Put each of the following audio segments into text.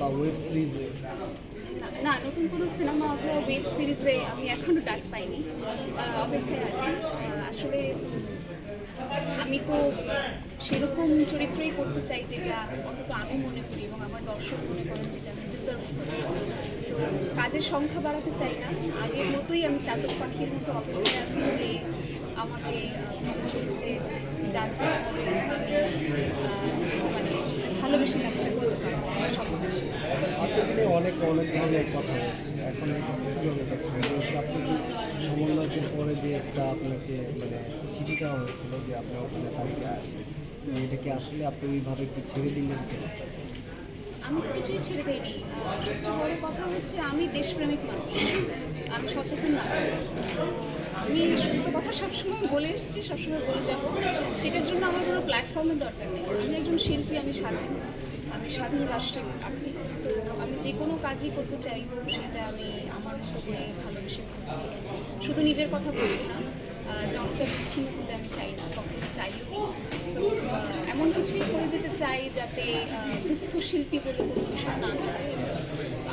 বা ওয়েব সিরিজে না- নতুন কোনো সিনেমা অথবা ওয়েব সিরিজে আমি এখনও ডাক পাইনি। অপেক্ষায় আছি। আসলে আমি তো সেরকম চরিত্রই করতে চাই যেটা অন্তত আমি মনে করি এবং আমার দর্শক মনে করেন যেটা আমি ডিজার্ভ করি কাজের সংখ্যা বাড়াতে চাই না। আগের মতোই আমি চাতক পাখির মতো অপেক্ষায় আছি যে আমাকে চরিত্রে ছবিতে আমি মানে ভালোবেসে কাজটা করতে পারব আমার স্বপ্ন আছে। এতদিনে অনেক ধরনের কথা হচ্ছে এখন সমন্বয়কের পরে যে একটা আপনাকে মানে চিঠি দেওয়া হয়েছিল যে আপনার ওখানে তালিকা আছে এটা কি আসলে আপনি ওইভাবে কি ছেড়ে দিলেন আমি তো কিছুই ছেড়ে সবচেয়ে বড় কথা হচ্ছে আমি দেশপ্রেমিক মানুষ। আমি সচেতন মানুষ আমি সত্য কথা সবসময় বলে এসেছি, সবসময় বলে যাব। সেটার জন্য আমার কোনো প্ল্যাটফর্মের দরকার নেই। আমি একজন শিল্পী, আমি স্বাধীন। আমি স্বাধীন রাষ্ট্রে আছি। তো আমি যে কোনো কাজই করতে চাইব সেটা আমি আমার মতো করে ভালোবেসে শুধু নিজের কথা বলব না জনতা বিচ্ছিন্ন হতে আমি চাই না, কখনো চাইও সো এমন কিছুই করে যেতে চাই যাতে দুস্থ শিল্পী বলে কোনো বিষয় না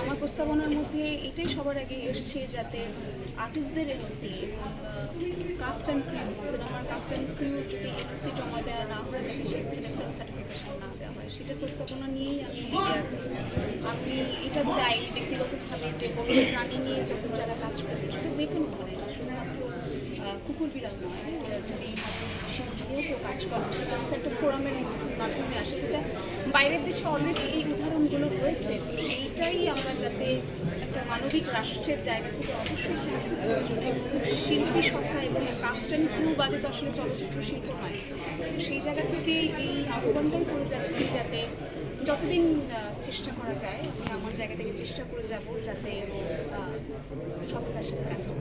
আমার প্রস্তাবনার মধ্যে এটাই সবার আগে এসছে যাতে আর্টিস্টদের এনওসি কাস্ট অ্যান্ড ক্রিউ সিনেমার কাস্ট অ্যান্ড ক্রিউ যদি এনওসি জমা দেওয়া না হয় যাতে না দেওয়া প্রস্তাবনা নিয়েই আমি আছি। আমি এটা চাই ব্যক্তিগতভাবে যে বড় প্রাণী নিয়ে যখন যারা কাজ করে, সেটা যে কোনো ধরনের শুধুমাত্র কুকুর বিড়াল নয়। যদি নিয়েও কেউ কাজ করে, সেটা একটা ফোরামের মাধ্যমে আসে। সেটা বাইরের দেশে অনেক এই উদাহরণগুলো রয়েছে। এইটাই আমরা যাতে একটা মানবিক রাষ্ট্রের জায়গা থেকে অবশ্যই শিল্পী সত্তা এবং ক্রু বাদে তো আসলে চলচ্চিত্র শিল্প হয় সেই জায়গা থেকে এই আহ্বানটাই করে যাচ্ছি যাতে যতদিন চেষ্টা করা যায়, আমি আমার জায়গা থেকে চেষ্টা করে যাব যাতে সততার সাথে কাজটা।